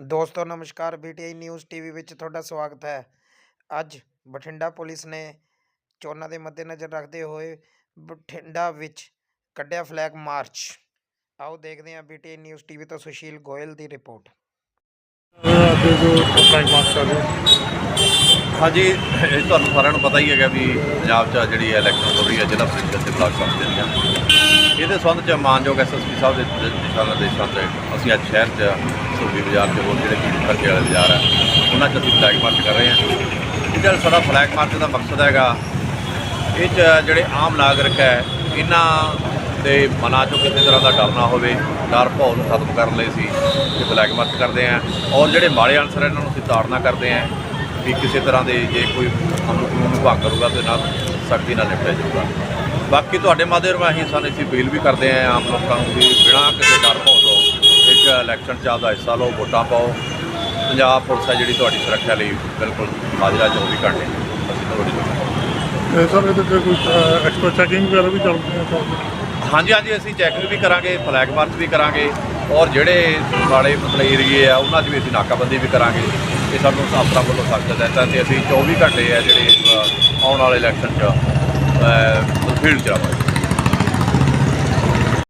ਦੋਸਤੋ, ਨਮਸਕਾਰ। ਬੀਟੀਆਈ news TV ਵਿੱਚ ਤੁਹਾਡਾ ਸਵਾਗਤ ਹੈ। ਅੱਜ ਬਠਿੰਡਾ ਪੁਲਿਸ ਨੇ ਚੋਣਾਂ ਦੇ ਮੱਦੇਨਜ਼ਰ ਰੱਖਦੇ ਹੋਏ ਬਠਿੰਡਾ ਵਿੱਚ ਕੱਢਿਆ ਫਲੈਗ ਮਾਰਚ ਆਓ ਦੇਖਦੇ ਹਾਂ ਬੀਟੀਆਈ ਨਿਊਜ਼ ਟੀਵੀ ਤੋਂ ਸੁਸ਼ੀਲ ਗੋਇਲ ਦੀ ਰਿਪੋਰਟ। ਅੱਗੇ ਜੋ ਫਲਾਈਟ ਮਾਰਚ ਕਰ ਰਹੇ ਹਾਂਜੀ, ਇਹ ਤੁਹਾਨੂੰ ਸਾਰਿਆਂ ਨੂੰ ਪਤਾ ਹੀ ਹੈਗਾ ਵੀ ਪੰਜਾਬ 'ਚ ਜਿਹੜੀ ਇਲੈਕਸ਼ਨ ਹੋ ਰਹੀ ਹੈ, ਜ਼ਿਲ੍ਹਾ ਪ੍ਰੀਸ਼ਦ ਤੇ ਬਲਾਕ ਸੰਸਦ ਦੀਆਂ ਇਹਦੇ ਸੰਬੰਧ 'ਚ ਮਾਨਯੋਗ ਐਸਐਸਪੀ ਸਾਹਿਬ ਦੇ ਦਿਸ਼ਾ ਨਿਰਦੇਸ਼ਾਂ ਤੇ ਅਸੀਂ ਅੱਜ ਸ਼ਹਿਰ 'ਚ ਸੂਬੀ ਬਾਜ਼ਾਰ 'ਚ ਹੋਰ ਜਿਹੜੇ ਭੀੜ ਖਰਚੇ ਵਾਲੇ ਬਾਜ਼ਾਰ ਹੈ ਉਹਨਾਂ 'ਚ ਅਸੀਂ ਫਲੈਗ ਮਾਰਚ ਕਰ ਰਹੇ ਹਾਂ। ਇਹ ਜਿਹੜਾ ਸਾਡਾ ਫਲੈਗ ਮਾਰਚ ਦਾ ਮਕਸਦ ਹੈਗਾ ਇਹ 'ਚ ਜਿਹੜੇ ਆਮ ਨਾਗਰਿਕ ਹੈ, ਇਹਨਾਂ ਦੇ ਮਨਾਂ 'ਚੋਂ ਕਿਸੇ ਤਰ੍ਹਾਂ ਦਾ ਡਰ ਨਾ ਹੋਵੇ, ਡਰ ਭੌ ਨੂੰ ਖਤਮ ਕਰਨ ਲਈ ਅਸੀਂ ਇਹ ਫਲੈਗ ਮਾਰਚ ਕਰਦੇ ਹਾਂ। ਔਰ ਜਿਹੜੇ ਮਾੜੇ ਅਨਸਰ ਇਹਨਾਂ ਨੂੰ ਅਸੀਂ ਤਾੜਨਾ ਕਰਦੇ ਹਾਂ। ਵੀ ਕਿਸੇ ਤਰ੍ਹਾਂ ਦੇ ਜੇ ਕੋਈ ਕਾਨੂੰਨ ਕਾਨੂੰਨ ਨੂੰ ਭੰਗ ਕਰੂਗਾ ਤੇ ਨਾਲ ਸਖਤੀ ਨਾਲ ਨਿਪਟਿਆ ਜਾਊਗਾ। ਬਾਕੀ ਤੁਹਾਡੇ ਮਾਧਿਅਮ ਰਾਹੀਂ ਸਾਨੂੰ ਅਸੀਂ ਅਪੀਲ ਵੀ ਕਰਦੇ ਹਾਂ ਆਮ ਲੋਕਾਂ ਨੂੰ ਵੀ ਬਿਨਾਂ ਕਿਸੇ ਡਰ ਭੌ ਤੋਂ ਇੱਕ ਇਲੈਕਸ਼ਨ 'ਚ ਆਪਦਾ ਹਿੱਸਾ ਲਓ ਵੋਟਾਂ ਪਾਓ। ਪੰਜਾਬ ਪੁਲਿਸ ਹੈ ਜਿਹੜੀ ਤੁਹਾਡੀ ਸੁਰੱਖਿਆ ਲਈ ਬਿਲਕੁਲ ਹਾਜ਼ਰ ਹੈ 24 ਘੰਟੇ ਅਸੀਂ ਤੁਹਾਡੀ ਤੇ ਸਰ ਇਹਦੇ ਤੇ ਕੋਈ ਐਕਸਪਰਟ ਚੈਕਿੰਗ ਵਗੈਰਾ ਵੀ ਚੱਲਦੀ ਹੈ ਚੱਲਦੀ ਹੈ? ਹਾਂਜੀ ਹਾਂਜੀ ਅਸੀਂ ਚੈਕਿੰਗ ਵੀ ਕਰਾਂਗੇ ਫਲੈਗ ਮਾਰਚ ਵੀ ਕਰਾਂਗੇ। ਔਰ ਜਿਹੜੇ ਨਾਲੇ ਮਤਲਬ ਏਰੀਏ ਆ, ਉਹਨਾਂ 'ਚ ਵੀ ਅਸੀਂ ਨਾਕਾਬੰਦੀ ਵੀ ਕਰਾਂਗੇ। ਇਹ ਸਾਨੂੰ ਆਪਣਾ ਵੱਲੋਂ ਸਖਤ ਦਿੱਤਾ ਤੇ ਅਸੀਂ 24 ਘੰਟੇ ਆ ਜਿਹੜੇ ਆਉਣ ਵਾਲੇ ਇਲੈਕਸ਼ਨ 'ਚ ਫੀਲਡ 'ਚ ਆਵਾਂਗੇ।